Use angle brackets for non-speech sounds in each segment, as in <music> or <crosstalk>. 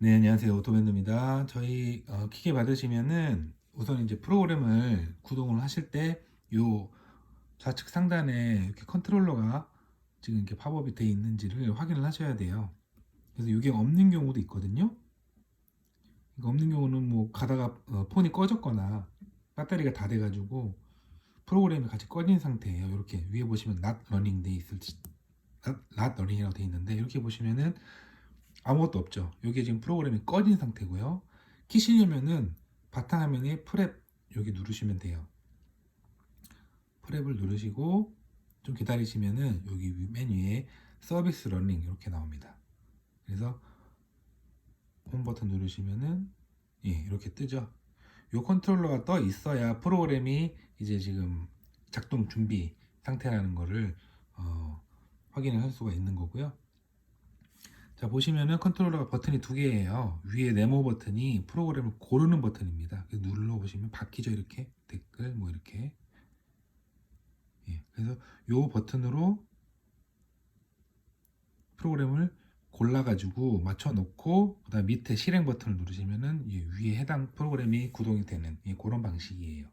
네, 안녕하세요. 오토밴드입니다. 저희 어, 기계 받으시면은 우선 이제 프로그램을 구동을 하실 때 요 좌측 상단에 이렇게 컨트롤러가 지금 이렇게 팝업이 돼 있는지를 확인을 하셔야 돼요. 그래서 이게 없는 경우도 있거든요. 없는 경우는 뭐 가다가 어, 폰이 꺼졌거나 배터리가 다 돼가지고 프로그램이 같이 꺼진 상태예요. 이렇게 위에 보시면 not running 돼 있을 not, not running이라고 돼 있는데 이렇게 보시면은 아무것도 없죠. 여기 지금 프로그램이 꺼진 상태고요. 키시려면은 바탕화면에 프랩 여기 누르시면 돼요. 프랩을 누르시고 좀 기다리시면은 여기 맨 위에 서비스 러닝 이렇게 나옵니다. 그래서 홈 버튼 누르시면은 예, 이렇게 뜨죠. 요 컨트롤러가 떠 있어야 프로그램이 이제 지금 작동 준비 상태라는 거를 어, 확인을 할 수가 있는 거고요. 자 보시면은 컨트롤러가 버튼이 두 개예요. 위에 네모 버튼이 프로그램을 고르는 버튼입니다. 그래서 눌러 보시면 바뀌죠 이렇게 댓글 뭐 이렇게. 예, 그래서 요 버튼으로 프로그램을 골라가지고 맞춰놓고 그 다음 밑에 실행 버튼을 누르시면은 예, 위에 해당 프로그램이 구동이 되는 예, 그런 방식이에요.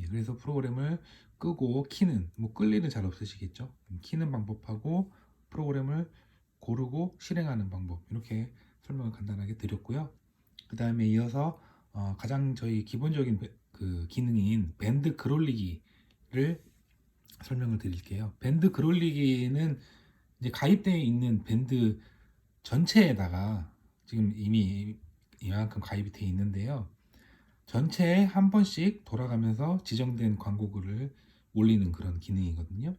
예, 그래서 프로그램을 끄고 키는 뭐끌 일은 잘 없으시겠죠. 키는 방법하고 프로그램을 고르고 실행하는 방법 이렇게 설명을 간단하게 드렸고요. 그 다음에 이어서 어, 가장 저희 기본적인 베- 그 기능인 밴드 그롤리기를 설명을 드릴게요. 밴드 그롤리기는 이제 가입되어 있는 밴드 전체에다가 지금 이미 이만큼 가입이 되어 있는데요. 전체에 한 번씩 돌아가면서 지정된 광고글을 올리는 그런 기능이거든요.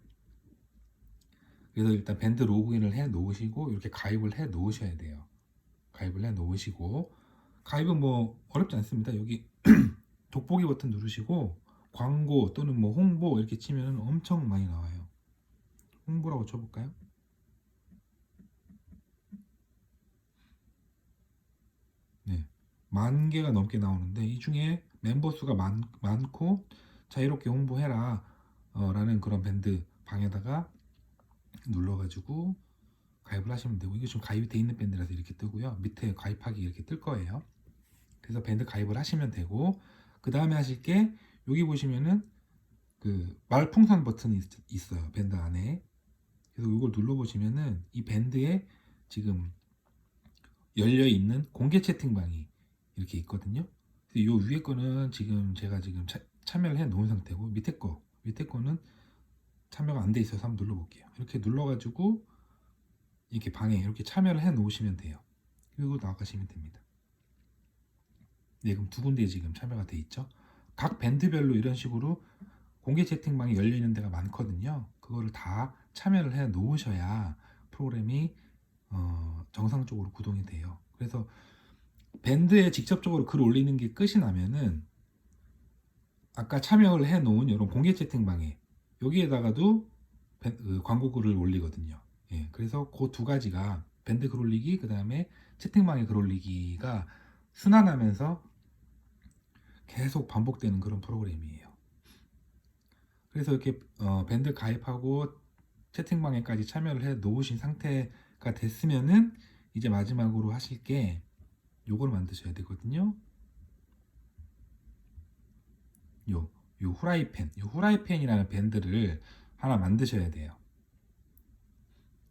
그래서 일단 밴드 로그인을 해 놓으시고 이렇게 가입을 해 놓으셔야 돼요. 가입을 해 놓으시고 가입은 뭐 어렵지 않습니다. 여기 <clears throat> 돋보기 버튼 누르시고 광고 또는 뭐 홍보 이렇게 치면 엄청 많이 나와요. 홍보라고 쳐볼까요? 네, 만 개가 넘게 나오는데 이 중에 멤버 수가 많, 많고 자유롭게 홍보해라 어, 라는 그런 밴드 방에다가 눌러가지고 가입을 하시면 되고 이게 좀 가입이 돼 있는 밴드라서 이렇게 뜨고요. 밑에 가입하기 이렇게 뜰 거예요. 그래서 밴드 가입을 하시면 되고 그 다음에 하실 게 여기 보시면은 그 말풍선 버튼이 있- 있어요 밴드 안에. 그래서 이걸 눌러 보시면은 이 밴드에 지금 열려 있는 공개 채팅방이 이렇게 있거든요. 요 위에 거는 지금 제가 지금 차- 참여를 해 놓은 상태고 밑에 거 밑에 거는 참여가 안 돼 있어서 한번 눌러볼게요. 이렇게 눌러가지고 이렇게 방에 이렇게 참여를 해 놓으시면 돼요. 그리고 나가시면 됩니다. 네, 그럼 두 군데 지금 참여가 돼 있죠. 각 밴드별로 이런 식으로 공개 채팅방이 열려 있는 데가 많거든요. 그거를 다 참여를 해 놓으셔야 프로그램이 어, 정상적으로 구동이 돼요. 그래서 밴드에 직접적으로 글 올리는 게 끝이 나면은 아까 참여를 해 놓은 이런 공개 채팅방에 여기에다가도 밴- 그 광고 글을 올리거든요. 예, 그래서 그 두 가지가 밴드 글 올리기 그 다음에 채팅방에 글 올리기가 순환하면서 계속 반복되는 그런 프로그램이에요. 그래서 이렇게 어, 밴드 가입하고 채팅방에까지 참여를 해 놓으신 상태가 됐으면은 이제 마지막으로 하실 게 요걸 만드셔야 되거든요. 요, 요 후라이팬, 요 후라이팬이라는 밴드를 하나 만드셔야 돼요.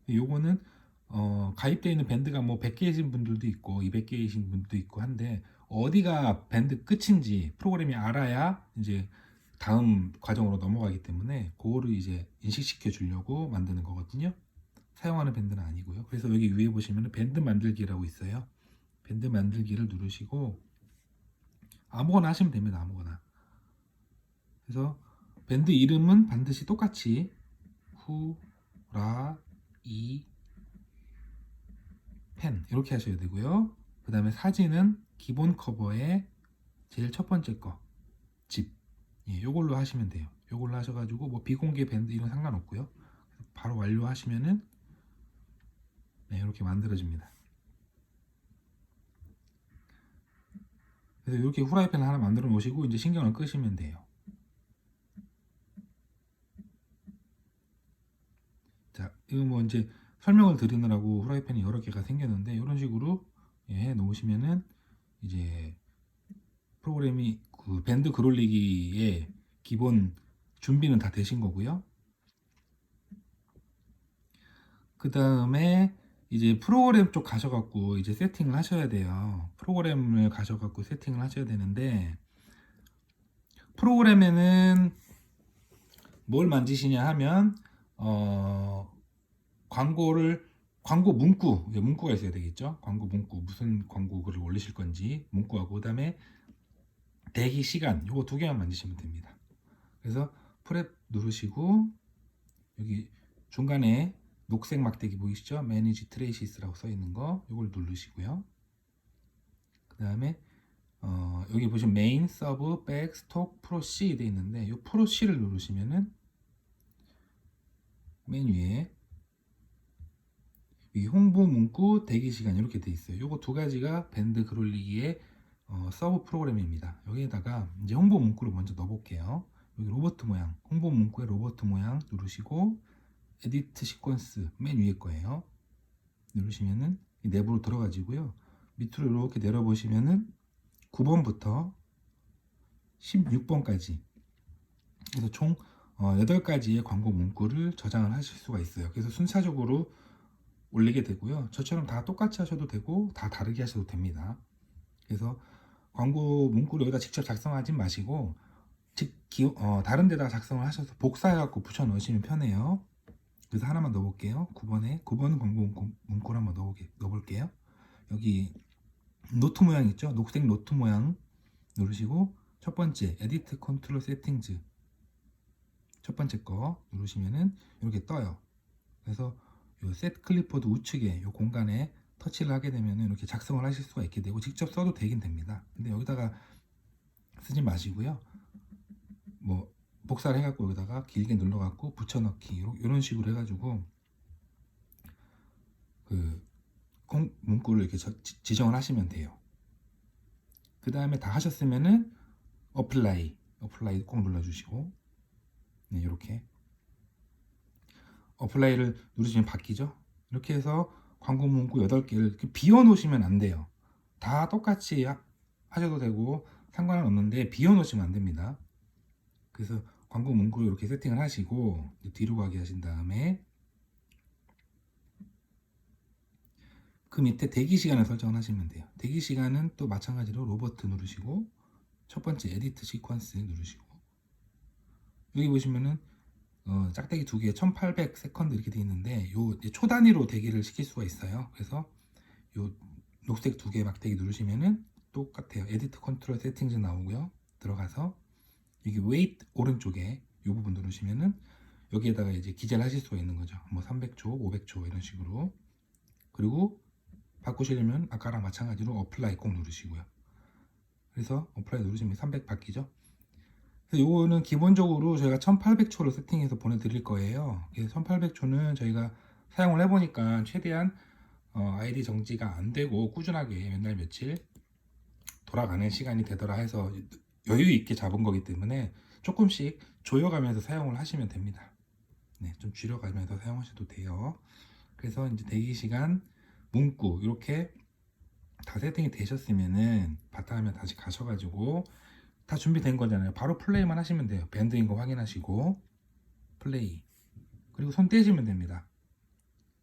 요거는 어, 가입되어 있는 밴드가 뭐 100개이신 분들도 있고 200개이신 분들도 있고 한데 어디가 밴드 끝인지 프로그램이 알아야 이제 다음 과정으로 넘어가기 때문에 그거를 이제 인식시켜 주려고 만드는 거거든요. 사용하는 밴드는 아니고요. 그래서 여기 위에 보시면 밴드 만들기라고 있어요. 밴드 만들기를 누르시고 아무거나 하시면 됩니다. 아무거나. 그래서 밴드 이름은 반드시 똑같이 후라 이 펜 이렇게 하셔야 되고요. 그 다음에 사진은 기본 커버에 제일 첫 번째 거 집. 예, 요걸로 하시면 돼요. 요걸로 하셔가지고 뭐 비공개 밴드 이런 상관없고요. 바로 완료하시면은 네, 이렇게 만들어집니다. 그래서 이렇게 후라이팬을 하나 만들어 놓으시고 이제 신경을 끄시면 돼요. 자, 이거 뭐 이제 설명을 드리느라고 후라이팬이 여러 개가 생겼는데 이런 식으로 해 놓으시면은 이제 프로그램이 그 밴드 글 올리기의 기본 준비는 다 되신 거고요. 그 다음에 이제 프로그램 쪽 가셔갖고 이제 세팅을 하셔야 돼요. 프로그램을 가셔갖고 세팅을 하셔야 되는데 프로그램에는 뭘 만지시냐 하면 어 광고를 광고 문구 문구가 있어야 되겠죠. 광고 문구 무슨 광고 글을 올리실 건지 문구하고 그 다음에 대기 시간 요거 두 개만 만지시면 됩니다. 그래서 프랩 누르시고 여기 중간에 녹색 막대기 보이시죠? 매니지 트레이시스라고 써 있는 거 이걸 누르시고요. 그 다음에 어, 여기 보시면 메인, 서브, 백, 스톡, 프로 C 돼 있는데 이 프로 C를 누르시면은 맨 위에 이 홍보 문구 대기 시간 이렇게 돼 있어요. 요거 두 가지가 밴드 글 올리기의 어, 서브 프로그램입니다. 여기에다가 이제 홍보 문구를 먼저 넣어볼게요. 여기 로버트 모양, 홍보 문구에 로버트 모양 누르시고 에디트 시퀀스 맨 위에 거예요. 누르시면은 이 내부로 들어가지고요. 밑으로 이렇게 내려보시면은 9번부터 16번까지 그래서 총 어, 8가지의 광고 문구를 저장을 하실 수가 있어요. 그래서 순차적으로 올리게 되고요. 저처럼 다 똑같이 하셔도 되고 다 다르게 하셔도 됩니다. 그래서 광고 문구를 여기다 직접 작성하지 마시고 즉 기, 어, 다른 데다가 작성을 하셔서 복사해갖고 붙여 넣으시면 편해요. 그래서 하나만 넣어볼게요. 9번에 9번 광고 문구, 문구를 한번 넣어볼게, 넣어볼게요. 여기 노트 모양 있죠? 녹색 노트 모양 누르시고 첫 번째 에디트 컨트롤 세팅즈 첫 번째 거 누르시면은 이렇게 떠요. 그래서 요셋 클리퍼드 우측에 요 공간에 터치를 하게 되면 이렇게 작성을 하실 수가 있게 되고 직접 써도 되긴 됩니다. 근데 여기다가 쓰지 마시고요. 뭐 복사를 해갖고 여기다가 길게 눌러갖고 붙여넣기 이런 식으로 해가지고 그 공- 문구를 이렇게 지정을 하시면 돼요. 그 다음에 다 하셨으면은 어플라이 어플라이 꼭 눌러주시고 네 이렇게 어플라이를 누르시면 바뀌죠. 이렇게 해서 광고 문구 8개를 비워 놓으시면 안 돼요. 다 똑같이 하, 하셔도 되고 상관은 없는데 비워 놓으시면 안 됩니다. 그래서 광고 문구를 이렇게 세팅을 하시고 뒤로 가게 하신 다음에 그 밑에 대기 시간을 설정을 하시면 돼요. 대기 시간은 또 마찬가지로 로버트 누르시고 첫 번째 에디트 시퀀스 누르시고 여기 보시면은 어, 짝대기 두 개에 1800 세컨드 이렇게 돼 있는데 요 이제 초 단위로 대기를 시킬 수가 있어요. 그래서 요 녹색 두 개 막대기 누르시면은 똑같아요. 에디트 컨트롤 세팅즈 나오고요. 들어가서 여기 웨이트 오른쪽에 이 부분 누르시면은 여기에다가 이제 기재를 하실 수가 있는 거죠. 뭐 300초, 500초 이런 식으로. 그리고 바꾸시려면 아까랑 마찬가지로 어플라이 꼭 누르시고요. 그래서 어플라이 누르시면 300 바뀌죠. 요거는 기본적으로 저희가 1800초로 세팅해서 보내드릴 거예요. 그래서 1800초는 저희가 사용을 해보니까 최대한 어, 아이디 정지가 안 되고 꾸준하게 몇날 며칠 돌아가는 시간이 되더라 해서 여유 있게 잡은 거기 때문에 조금씩 조여가면서 사용을 하시면 됩니다. 네, 좀 줄여가면서 사용하셔도 돼요. 그래서 이제 대기 시간, 문구 이렇게 다 세팅이 되셨으면은 바탕화면 다시 가셔가지고 다 준비된 거잖아요. 바로 플레이만 하시면 돼요. 밴드인 거 확인하시고 플레이 그리고 손 떼시면 됩니다.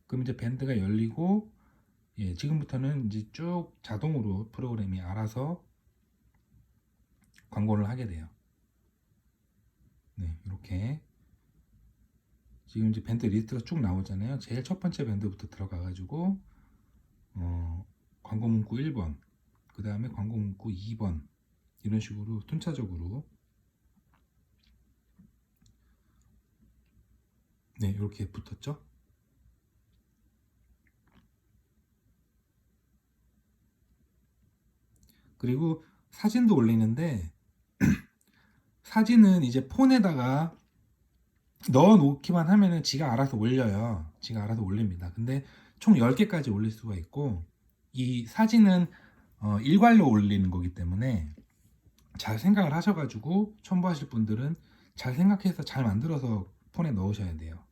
그럼 이제 밴드가 열리고 예, 지금부터는 이제 쭉 자동으로 프로그램이 알아서 광고를 하게 돼요. 네, 이렇게 지금 이제 밴드 리스트가 쭉 나오잖아요. 제일 첫 번째 밴드부터 들어가 가지고 어, 광고 문구 1번, 그 다음에 광고 문구 2번 이런 식으로 순차적으로 네 이렇게 붙었죠. 그리고 사진도 올리는데 <clears throat> 사진은 이제 폰에다가 넣어 놓기만 하면은 지가 알아서 올려요. 지가 알아서 올립니다. 근데 총 10개까지 올릴 수가 있고 이 사진은 어, 일괄로 올리는 거기 때문에 잘 생각을 하셔가지고 첨부하실 분들은 잘 생각해서 잘 만들어서 폰에 넣으셔야 돼요.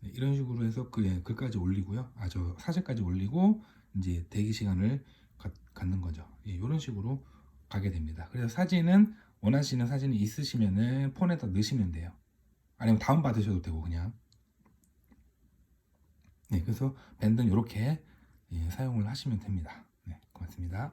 네, 이런 식으로 해서 그 예, 글까지 올리고요. 아 저 사진까지 올리고 이제 대기 시간을 갖, 갖는 거죠. 예, 이런 식으로 가게 됩니다. 그래서 사진은 원하시는 사진이 있으시면은 폰에다 넣으시면 돼요. 아니면 다운 받으셔도 되고 그냥. 네, 그래서 밴드는 이렇게 예, 사용을 하시면 됩니다. 네, 고맙습니다.